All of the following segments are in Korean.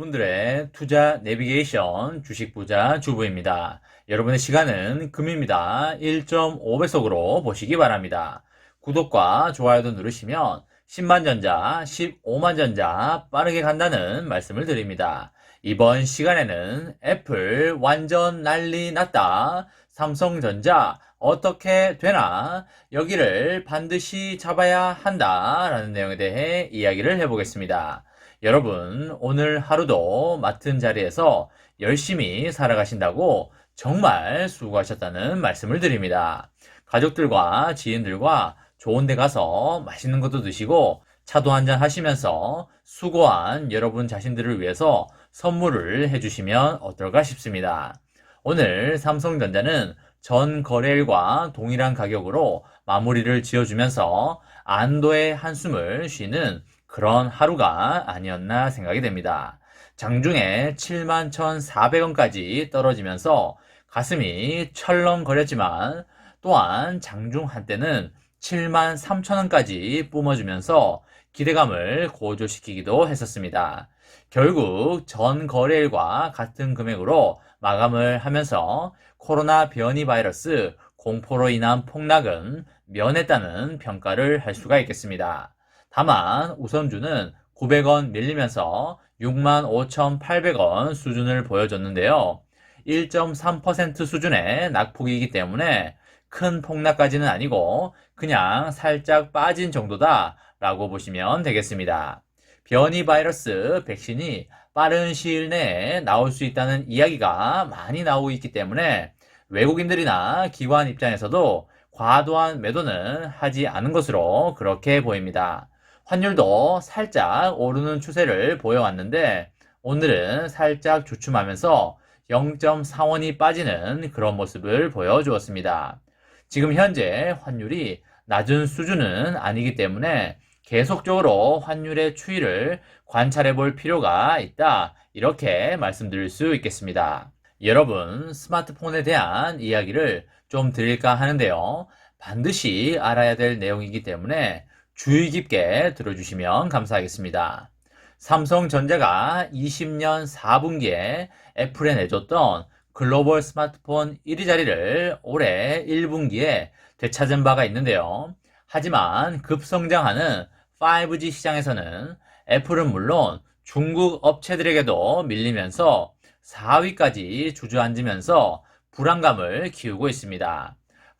여러분들의 투자 내비게이션 주식 부자 주부입니다. 여러분의 시간은 금입니다. 1.5배속으로 보시기 바랍니다. 구독과 좋아요도 누르시면 10만 전자, 15만 전자 빠르게 간다는 말씀을 드립니다. 이번 시간에는 애플 완전 난리 났다. 삼성전자 어떻게 되나? 여기를 반드시 잡아야 한다. 라는 내용에 대해 이야기를 해보겠습니다. 여러분, 오늘 하루도 맡은 자리에서 열심히 살아가신다고 정말 수고하셨다는 말씀을 드립니다. 가족들과 지인들과 좋은 데 가서 맛있는 것도 드시고 차도 한잔 하시면서 수고한 여러분 자신들을 위해서 선물을 해주시면 어떨까 싶습니다. 오늘 삼성전자는 전 거래일과 동일한 가격으로 마무리를 지어주면서 안도의 한숨을 쉬는 그런 하루가 아니었나 생각이 됩니다. 장중에 71,400원까지 떨어지면서 가슴이 철렁거렸지만 또한 장중 한때는 73,000원까지 뿜어주면서 기대감을 고조시키기도 했었습니다. 결국 전 거래일과 같은 금액으로 마감을 하면서 코로나 변이 바이러스 공포로 인한 폭락은 면했다는 평가를 할 수가 있겠습니다. 다만 우선주는 900원 밀리면서 65,800원 수준을 보여줬는데요. 1.3% 수준의 낙폭이기 때문에 큰 폭락까지는 아니고 그냥 살짝 빠진 정도다 라고 보시면 되겠습니다. 변이 바이러스 백신이 빠른 시일 내에 나올 수 있다는 이야기가 많이 나오고 있기 때문에 외국인들이나 기관 입장에서도 과도한 매도는 하지 않은 것으로 그렇게 보입니다. 환율도 살짝 오르는 추세를 보여왔는데 오늘은 살짝 주춤하면서 0.4원이 빠지는 그런 모습을 보여주었습니다. 지금 현재 환율이 낮은 수준은 아니기 때문에 계속적으로 환율의 추이를 관찰해 볼 필요가 있다. 이렇게 말씀드릴 수 있겠습니다. 여러분, 스마트폰에 대한 이야기를 좀 드릴까 하는데요. 반드시 알아야 될 내용이기 때문에 주의 깊게 들어주시면 감사하겠습니다. 삼성전자가 20년 4분기에 애플에 내줬던 글로벌 스마트폰 1위 자리를 올해 1분기에 되찾은 바가 있는데요. 하지만 급성장하는 5G 시장에서는 애플은 물론 중국 업체들에게도 밀리면서 4위까지 주저앉으면서 불안감을 키우고 있습니다.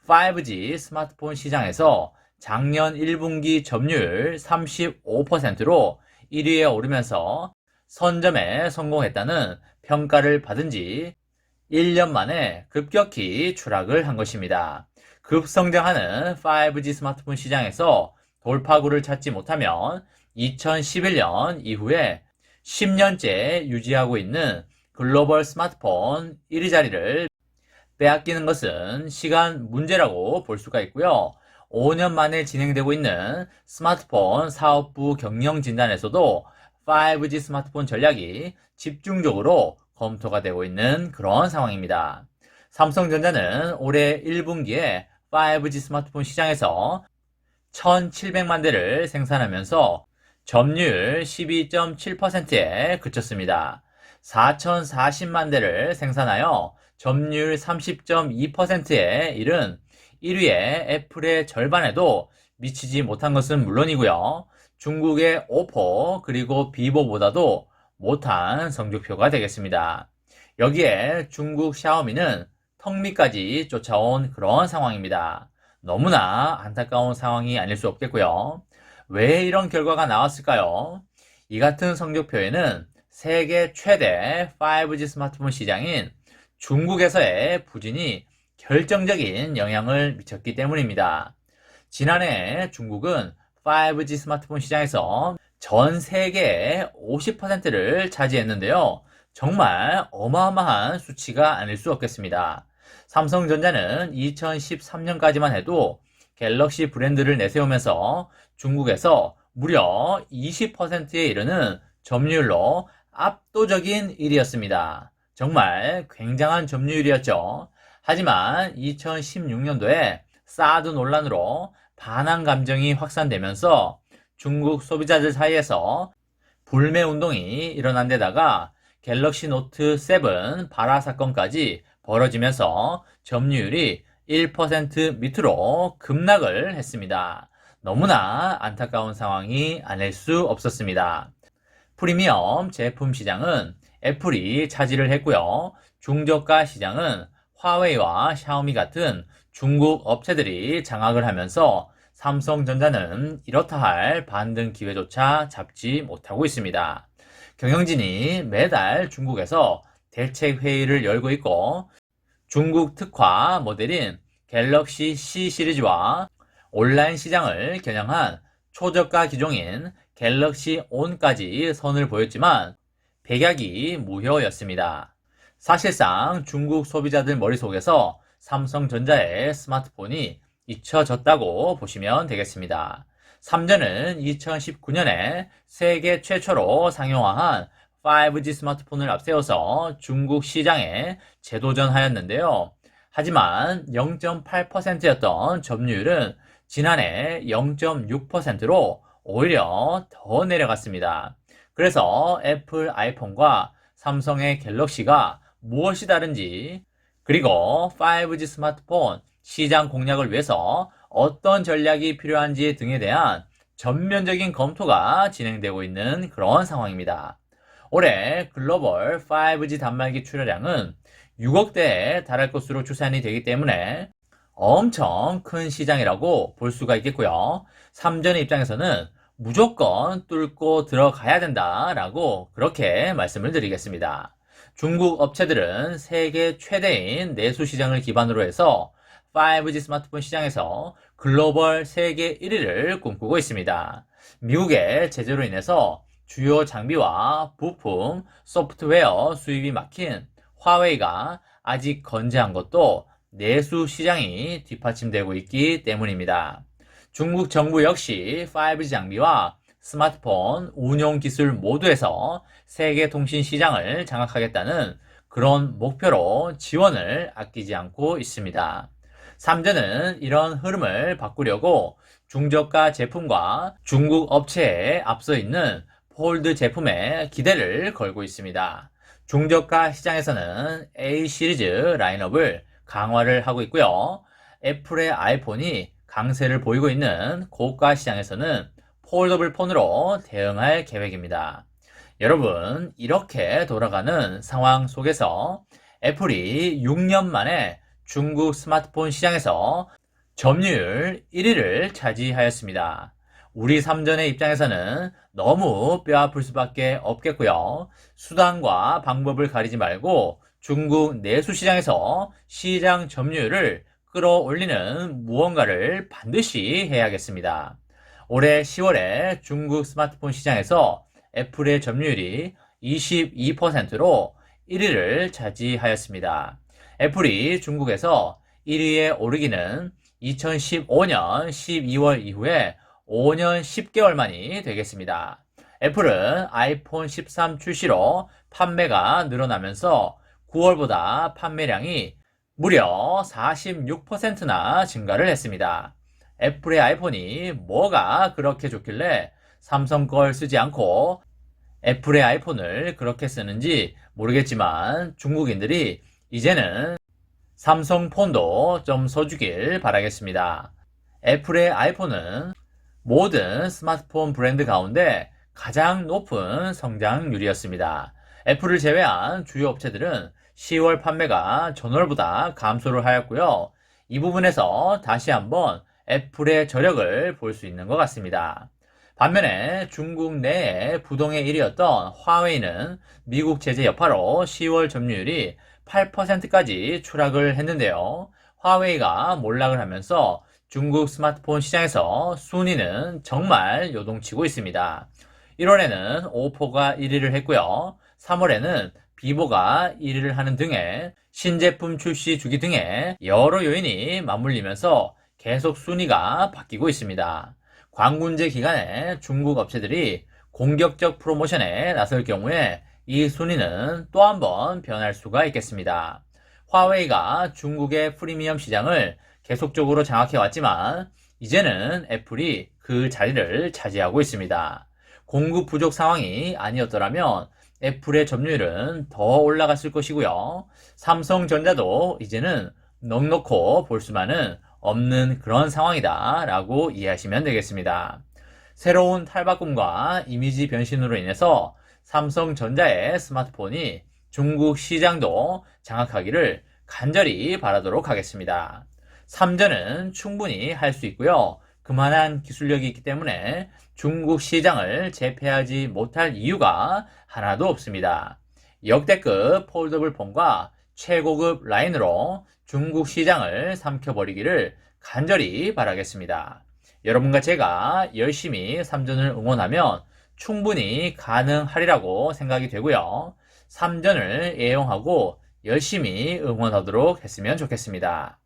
5G 스마트폰 시장에서 작년 1분기 점유율 35%로 1위에 오르면서 선점에 성공했다는 평가를 받은 지 1년 만에 급격히 추락을 한 것입니다. 급성장하는 5G 스마트폰 시장에서 돌파구를 찾지 못하면 2011년 이후에 10년째 유지하고 있는 글로벌 스마트폰 1위 자리를 빼앗기는 것은 시간 문제라고 볼 수가 있고요. 5년 만에 진행되고 있는 스마트폰 사업부 경영 진단에서도 5G 스마트폰 전략이 집중적으로 검토가 되고 있는 그런 상황입니다. 삼성전자는 올해 1분기에 5G 스마트폰 시장에서 1,700만 대를 생산하면서 점유율 12.7%에 그쳤습니다. 4,040만 대를 생산하여 점유율 30.2%에 이른 1위의 애플의 절반에도 미치지 못한 것은 물론이고요. 중국의 오포 그리고 비보보다도 못한 성적표가 되겠습니다. 여기에 중국 샤오미는 턱밑까지 쫓아온 그런 상황입니다. 너무나 안타까운 상황이 아닐 수 없겠고요. 왜 이런 결과가 나왔을까요? 이 같은 성적표에는 세계 최대 5G 스마트폰 시장인 중국에서의 부진이 결정적인 영향을 미쳤기 때문입니다. 지난해 중국은 5G 스마트폰 시장에서 전 세계의 50%를 차지했는데요. 정말 어마어마한 수치가 아닐 수 없겠습니다. 삼성전자는 2013년까지만 해도 갤럭시 브랜드를 내세우면서 중국에서 무려 20%에 이르는 점유율로 압도적인 1위였습니다. 정말 굉장한 점유율이었죠. 하지만 2016년도에 사드 논란으로 반항 감정이 확산되면서 중국 소비자들 사이에서 불매 운동이 일어난 데다가 갤럭시 노트 7 발화 사건까지 벌어지면서 점유율이 1% 밑으로 급락을 했습니다. 너무나 안타까운 상황이 아닐 수 없었습니다. 프리미엄 제품 시장은 애플이 차지를 했고요. 중저가 시장은 화웨이와 샤오미 같은 중국 업체들이 장악을 하면서 삼성전자는 이렇다 할 반등 기회조차 잡지 못하고 있습니다. 경영진이 매달 중국에서 대책 회의를 열고 있고 중국 특화 모델인 갤럭시 C 시리즈와 온라인 시장을 겨냥한 초저가 기종인 갤럭시 온까지 선을 보였지만 백약이 무효였습니다. 사실상 중국 소비자들 머릿속에서 삼성전자의 스마트폰이 잊혀졌다고 보시면 되겠습니다. 삼전은 2019년에 세계 최초로 상용화한 5G 스마트폰을 앞세워서 중국 시장에 재도전하였는데요. 하지만 0.8%였던 점유율은 지난해 0.6%로 오히려 더 내려갔습니다. 그래서 애플 아이폰과 삼성의 갤럭시가 무엇이 다른지 그리고 5G 스마트폰 시장 공략을 위해서 어떤 전략이 필요한지 등에 대한 전면적인 검토가 진행되고 있는 그런 상황입니다. 올해 글로벌 5G 단말기 출하량은 6억 대에 달할 것으로 추산이 되기 때문에 엄청 큰 시장이라고 볼 수가 있겠고요. 삼전의 입장에서는 무조건 뚫고 들어가야 된다라고 그렇게 말씀을 드리겠습니다. 중국 업체들은 세계 최대인 내수 시장을 기반으로 해서 5G 스마트폰 시장에서 글로벌 세계 1위를 꿈꾸고 있습니다. 미국의 제재로 인해서 주요 장비와 부품, 소프트웨어 수입이 막힌 화웨이가 아직 건재한 것도 내수 시장이 뒷받침되고 있기 때문입니다. 중국 정부 역시 5G 장비와 스마트폰 운용 기술 모두에서 세계 통신 시장을 장악하겠다는 그런 목표로 지원을 아끼지 않고 있습니다. 삼전은 이런 흐름을 바꾸려고 중저가 제품과 중국 업체에 앞서 있는 폴드 제품에 기대를 걸고 있습니다. 중저가 시장에서는 A 시리즈 라인업을 강화를 하고 있고요. 애플의 아이폰이 강세를 보이고 있는 고가 시장에서는 폴더블 폰으로 대응할 계획입니다. 여러분, 이렇게 돌아가는 상황 속에서 애플이 6년 만에 중국 스마트폰 시장에서 점유율 1위를 차지하였습니다. 우리 삼전의 입장에서는 너무 뼈 아플 수밖에 없겠고요. 수단과 방법을 가리지 말고 중국 내수 시장에서 시장 점유율을 끌어올리는 무언가를 반드시 해야겠습니다. 올해 10월에 중국 스마트폰 시장에서 애플의 점유율이 22%로 1위를 차지하였습니다. 애플이 중국에서 1위에 오르기는 2015년 12월 이후에 5년 10개월 만이 되겠습니다. 애플은 아이폰 13 출시로 판매가 늘어나면서 9월보다 판매량이 무려 46%나 증가를 했습니다. 애플의 아이폰이 뭐가 그렇게 좋길래 삼성 걸 쓰지 않고 애플의 아이폰을 그렇게 쓰는지 모르겠지만 중국인들이 이제는 삼성 폰도 좀 써주길 바라겠습니다. 애플의 아이폰은 모든 스마트폰 브랜드 가운데 가장 높은 성장률이었습니다. 애플을 제외한 주요 업체들은 10월 판매가 전월보다 감소를 하였고요. 이 부분에서 다시 한번 애플의 저력을 볼 수 있는 것 같습니다. 반면에 중국 내에 부동의 1위였던 화웨이는 미국 제재 여파로 10월 점유율이 8%까지 추락을 했는데요. 화웨이가 몰락을 하면서 중국 스마트폰 시장에서 순위는 정말 요동치고 있습니다. 1월에는 오포가 1위를 했고요. 3월에는 비보가 1위를 하는 등의 신제품 출시 주기 등의 여러 요인이 맞물리면서 계속 순위가 바뀌고 있습니다. 광군제 기간에 중국 업체들이 공격적 프로모션에 나설 경우에 이 순위는 또 한 번 변할 수가 있겠습니다. 화웨이가 중국의 프리미엄 시장을 계속적으로 장악해 왔지만 이제는 애플이 그 자리를 차지하고 있습니다. 공급 부족 상황이 아니었더라면 애플의 점유율은 더 올라갔을 것이고요. 삼성전자도 이제는 넉넉히 볼 수만은 없는 그런 상황이다 라고 이해하시면 되겠습니다. 새로운 탈바꿈과 이미지 변신으로 인해서 삼성전자의 스마트폰이 중국 시장도 장악하기를 간절히 바라도록 하겠습니다. 삼전은 충분히 할 수 있고요. 그만한 기술력이 있기 때문에 중국 시장을 제패하지 못할 이유가 하나도 없습니다. 역대급 폴더블 폰과 최고급 라인으로 중국 시장을 삼켜버리기를 간절히 바라겠습니다. 여러분과 제가 열심히 삼전을 응원하면 충분히 가능하리라고 생각이 되고요. 삼전을 애용하고 열심히 응원하도록 했으면 좋겠습니다.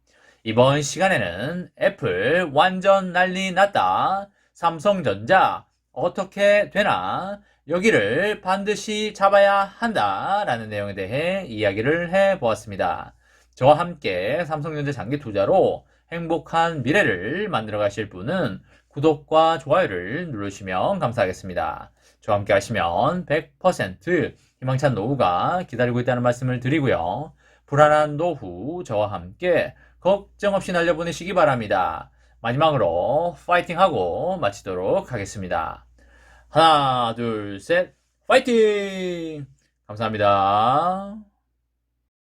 이번 시간에는 애플 완전 난리 났다. 삼성전자 어떻게 되나? 여기를 반드시 잡아야 한다. 라는 내용에 대해 이야기를 해 보았습니다. 저와 함께 삼성전자 장기 투자로 행복한 미래를 만들어 가실 분은 구독과 좋아요를 누르시면 감사하겠습니다. 저와 함께 하시면 100% 희망찬 노후가 기다리고 있다는 말씀을 드리고요. 불안한 노후 저와 함께 걱정 없이 날려보내시기 바랍니다. 마지막으로 파이팅하고 마치도록 하겠습니다. 하나, 둘, 셋, 파이팅! 감사합니다.